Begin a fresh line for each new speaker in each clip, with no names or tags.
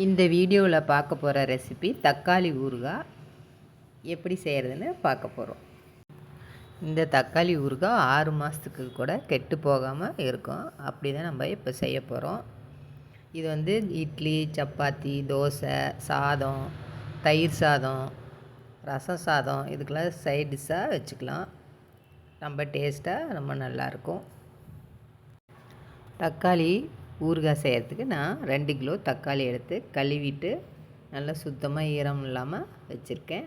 இந்த வீடியோவில் பார்க்க போகிற ரெசிபி தக்காளி ஊறுகாய் எப்படி செய்கிறதுன்னு பார்க்க போகிறோம். இந்த தக்காளி ஊறுகாய் ஆறு மாதத்துக்கு கூட கெட்டு போகாமல் இருக்கும். அப்படி தான் நம்ம இப்போ செய்ய போகிறோம். இது வந்து இட்லி சப்பாத்தி தோசை சாதம் தயிர் சாதம் ரசம் சாதம் இதுக்கெல்லாம் சைட் டிஷ்ஷாக வச்சுக்கலாம். ரொம்ப டேஸ்ட்டாக ரொம்ப நல்லாயிருக்கும். தக்காளி ஊறுகாய் செய்கிறதுக்கு நான் ரெண்டு கிலோ தக்காளி எடுத்து கழுவிட்டு நல்லா சுத்தமாக ஈரம் இல்லாமல் வச்சுருக்கேன்.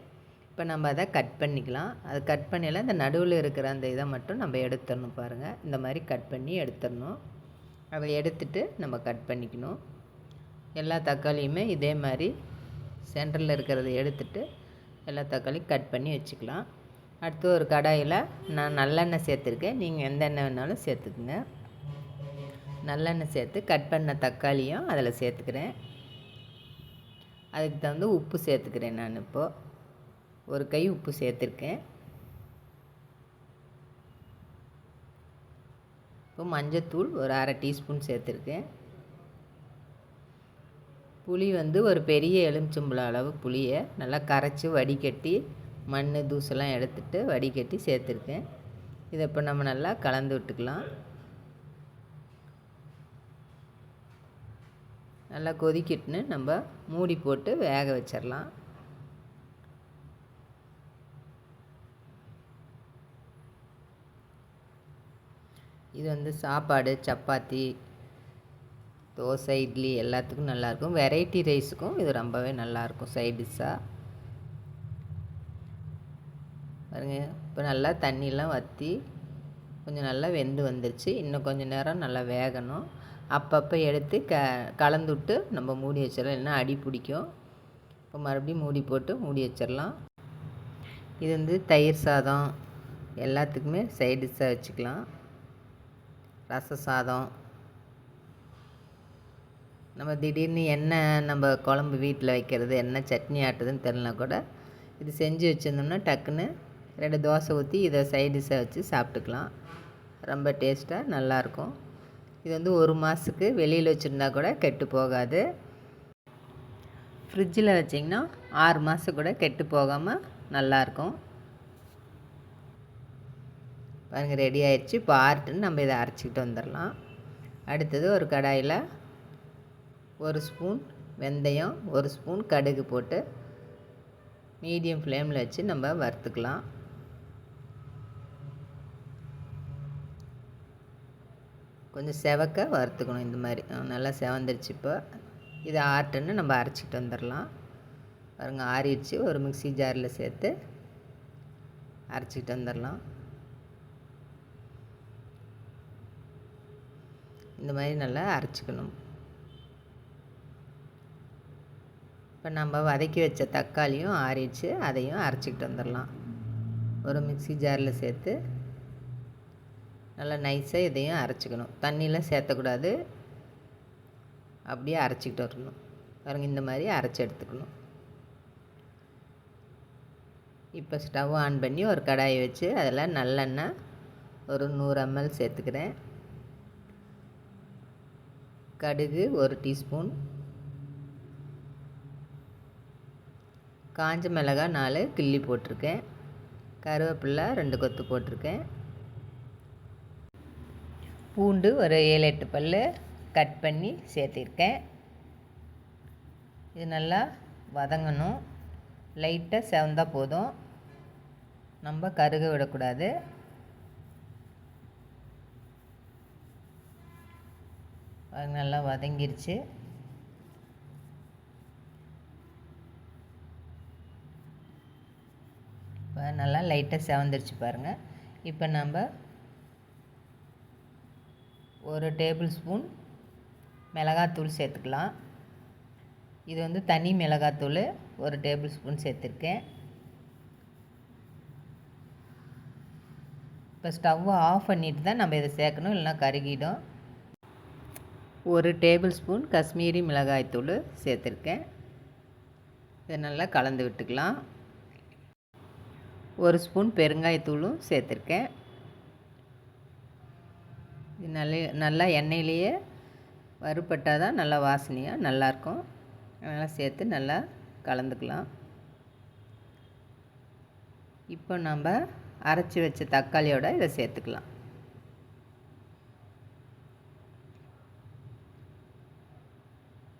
இப்போ நம்ம அதை கட் பண்ணிக்கலாம். அது கட் பண்ணியில் இந்த நடுவில் இருக்கிற அந்த இதை மட்டும் நம்ம எடுத்துடணும் பாருங்கள் இந்த மாதிரி கட் பண்ணி எடுத்துடணும். அதை எடுத்துட்டு நம்ம கட் பண்ணிக்கணும். எல்லா தக்காளியுமே இதே மாதிரி சென்டரில் இருக்கிறத எடுத்துட்டு எல்லா தக்காளியும் கட் பண்ணி வச்சுக்கலாம். அடுத்து ஒரு கடாயில் நான் நல்லெண்ணெய் சேர்த்துருக்கேன். நீங்கள் எந்த எண்ணெய் வேணாலும் சேர்த்துக்குங்க. நல்லெண்ணெய் சேர்த்து கட் பண்ண தக்காளியும் அதில் சேர்த்துக்கிறேன். அதுக்கு தகுந்த உப்பு சேர்த்துக்கிறேன் நான் இப்போது ஒரு கை உப்பு சேர்த்துருக்கேன். இப்போ மஞ்சத்தூள் ஒரு அரை டீஸ்பூன் சேர்த்துருக்கேன். புளி வந்து ஒரு பெரிய எலுமிச்சம்பழம் அளவு புளியை நல்லா கரைச்சி வடிகட்டி மண் தூசெல்லாம் எடுத்துட்டு வடிகட்டி சேர்த்துருக்கேன். இதை இப்போ நம்ம நல்லா கலந்து விட்டுக்கலாம். நல்லா கொதிக்கிட்டுன்னு நம்ம மூடி போட்டு வேக வச்சிடலாம் இது வந்து சாப்பாடு சப்பாத்தி தோசை இட்லி எல்லாத்துக்கும் நல்லாயிருக்கும் வெரைட்டி ரைஸுக்கும் இது ரொம்பவே நல்லாயிருக்கும் சைட் டிஷ்ஷாக பாருங்க இப்போ நல்லா தண்ணியெலாம் வற்றி கொஞ்சம் நல்லா வெந்து வந்துருச்சு. இன்னும் கொஞ்சம் நேரம் நல்லா வேகணும். அப்பப்போ எடுத்து க கலந்து விட்டு நம்ம மூடி வச்சிடலாம். இல்லைன்னா அடி பிடிக்கும். இப்போ மறுபடியும் மூடி போட்டு மூடி வச்சிடலாம். இது வந்து தயிர் சாதம். எல்லாத்துக்குமே சைட் டிஷ்ஷாக வச்சுக்கலாம். ரச சாதம். நம்ம திடீர்னு என்ன நம்ம குழம்பு வீட்டில் வைக்கிறது என்ன சட்னி ஆட்டுதுன்னு தெரிலனா கூட இது செஞ்சு வச்சுருந்தோம்னா டக்குன்னு ரெண்டு தோசை ஊற்றி இதை சைட் டிஷ்ஷாக வச்சு சாப்பிட்டுக்கலாம். ரொம்ப டேஸ்ட்டாக நல்லாயிருக்கும் இது வந்து ஒரு மாதத்துக்கு வெளியில் வச்சுருந்தா கூட கெட்டு போகாது. ஃப்ரிட்ஜில் வச்சிங்கன்னா ஆறு மாதம் கூட கெட்டு போகாமல் நல்லாயிருக்கும் பாருங்கள் ரெடி ஆயிடுச்சு. இப்போ நம்ம இதை அரைச்சிக்கிட்டு வந்துடலாம். அடுத்தது ஒரு கடாயில் ஒரு ஸ்பூன் வெந்தயம் ஒரு ஸ்பூன் கடுகு போட்டு மீடியம் ஃப்ளேமில் வச்சு நம்ம வறுத்துக்கலாம். கொஞ்சம் செவக்க வறுத்துக்கணும் இந்த மாதிரி. நல்லா செவந்துருச்சு இப்போ. இதை ஆட்டுன்னு நம்ம அரைச்சிட்டு வந்துடலாம். பாருங்க ஆறிடுச்சு. ஒரு மிக்சி ஜாரில் சேர்த்து அரைச்சிக்கிட்டு வந்துடலாம். இந்த மாதிரி நல்லா அரைச்சிக்கணும். இப்போ நம்ம வதக்கி வச்ச தக்காளியும் ஆறிடுச்சு. அதையும் அரைச்சிக்கிட்டு வந்துடலாம். ஒரு மிக்சி ஜாரில் சேர்த்து நல்லா நைஸாக இதையும் அரைச்சிக்கணும். தண்ணியெலாம் சேர்த்தக்கூடாது. அப்படியே அரைச்சிக்கிட்டு வரணும். பாருங்கள் இந்த மாதிரி அரைச்சி எடுத்துக்கணும். இப்போ ஸ்டவ் ஆன் பண்ணி ஒரு கடாயை வச்சு அதில் நல்லெண்ணெய் ஒரு நூறு எம்எல் சேர்த்துக்கிறேன். கடுகு ஒரு டீஸ்பூன். காஞ்ச மிளகா நாலு கிள்ளி போட்டிருக்கேன். கருவேப்பில்லை ரெண்டு கொத்து போட்டிருக்கேன். பூண்டு ஒரு ஏழு எட்டு பல் கட் பண்ணி சேர்த்திருக்கேன். இது நல்லா வதங்கணும். லைட்டாக செவந்தால் போதும். நம்ம கருக விடக்கூடாது. அது நல்லா வதங்கிருச்சு. இப்போ நல்லா லைட்டாக செவந்துருச்சு பாருங்கள் இப்போ நம்ம ஒரு டேபிள் ஸ்பூன் மிளகாத்தூள் சேர்த்துக்கலாம். இது வந்து தனி மிளகாத்தூள் ஒரு டேபிள் ஸ்பூன் சேர்த்துருக்கேன். இப்போ ஸ்டவ்வை ஆஃப் பண்ணிட்டு தான் நம்ம இதை சேர்க்கணும் இல்லைனா கருகிடும். ஒரு டேபிள் ஸ்பூன் காஷ்மீரி மிளகாய்த்தூள் சேர்த்துருக்கேன். இதை நல்லா கலந்து விட்டுக்கலாம். ஒரு ஸ்பூன் பெருங்காயத்தூளும் சேர்த்துருக்கேன். இது நல்ல நல்லா எண்ணெயிலேயே வறுபட்டால் தான் நல்லா வாசனையாக நல்லாயிருக்கும். அதெல்லாம் சேர்த்து நல்லா கலந்துக்கலாம். இப்போ நம்ம அரைச்சி வச்ச தக்காளியோட இதை சேர்த்துக்கலாம்.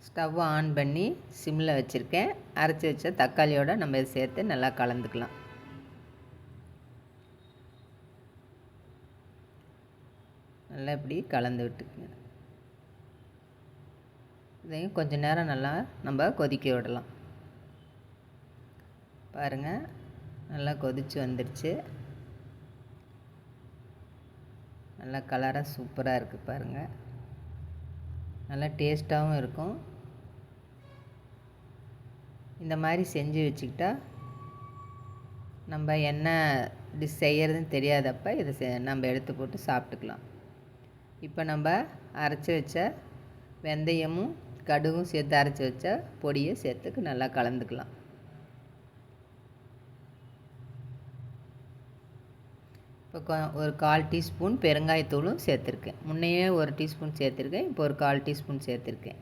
ஸ்டவ் ஆன் பண்ணி சிம்மில் வச்சுருக்கேன். அரைச்சி வச்ச தக்காளியோட நம்ம இதை சேர்த்து நல்லா கலந்துக்கலாம். நல்லா இப்படி கலந்து விட்டுக்குங்க. இதையும் கொஞ்சம் நேரம் நல்லா நம்ம கொதிக்க விடலாம். பாருங்கள் நல்லா கொதித்து வந்துடுச்சு நல்லா கலராக சூப்பராக இருக்குது பாருங்கள் நல்லா டேஸ்ட்டாகவும் இருக்கும். இந்த மாதிரி செஞ்சு வச்சுக்கிட்டா நம்ம என்ன டிஷ் செய்கிறதுன்னு தெரியாதப்ப இதை செ நம்ம எடுத்து போட்டு சாப்பிட்டுக்கலாம். இப்போ நம்ம அரைச்சி வச்ச வெந்தயமும் கடுகும் சேர்த்து அரைச்சி வச்ச பொடியை சேர்த்துக்கு நல்லா கலந்துக்கலாம். இப்போ ஒரு கால் டீஸ்பூன் பெருங்காயத்தூளும் சேர்த்துருக்கேன். முன்னையே ஒரு டீஸ்பூன் சேர்த்துருக்கேன் இப்போ ஒரு கால் டீஸ்பூன் சேர்த்துருக்கேன்.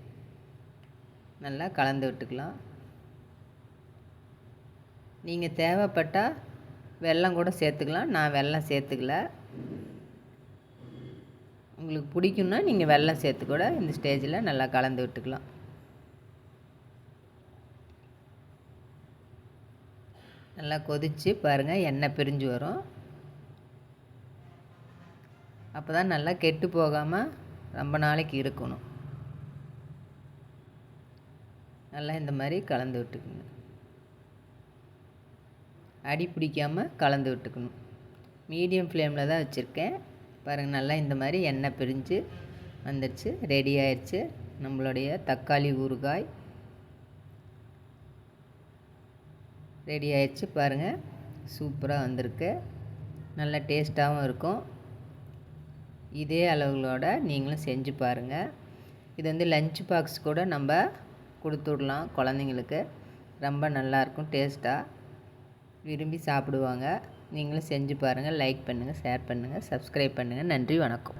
நல்லா கலந்து விட்டுக்கலாம். நீங்கள் தேவைப்பட்டால் வெல்லம் கூட சேர்த்துக்கலாம் நான் வெல்லம் சேர்த்துக்கல. உங்களுக்கு பிடிக்குன்னா நீங்கள் வெள்ளம் சேர்த்து கூட இந்த ஸ்டேஜில் நல்லா கலந்து விட்டுக்கலாம். நல்லா கொதித்து பாருங்கள் எண்ணெய் பிரிஞ்சு வரும். அப்போ தான் நல்லா கெட்டு போகாமல் ரொம்ப நாளைக்கு இருக்கணும். நல்லா இந்த மாதிரி கலந்து விட்டுக்குங்க அடி பிடிக்காமல் கலந்து விட்டுக்கணும். மீடியம் ஃப்ளேமில் தான் வச்சுருக்கேன். பாருங்கள் நல்லா இந்த மாதிரி எண்ணெய் பிரிஞ்சு வந்துடுச்சு ரெடி ஆயிடுச்சு நம்மளுடைய தக்காளி ஊறுகாய் ரெடி ஆயிடுச்சு பாருங்கள் சூப்பராக வந்திருக்கு. நல்ல டேஸ்ட்டாகவும் இருக்கும். இதே அளவுகளோட நீங்களும் செஞ்சு பாருங்கள் இது வந்து லஞ்ச் பாக்ஸ் கூட நம்ம கொடுத்துடலாம் குழந்தைங்களுக்கு. ரொம்ப நல்லாயிருக்கும் டேஸ்ட்டாக விரும்பி சாப்பிடுவாங்க. நீங்களும் செஞ்சு பாருங்கள் லைக் பண்ணுங்கள் ஷேர் பண்ணுங்கள் சப்ஸ்கிரைப் பண்ணுங்கள் நன்றி வணக்கம்.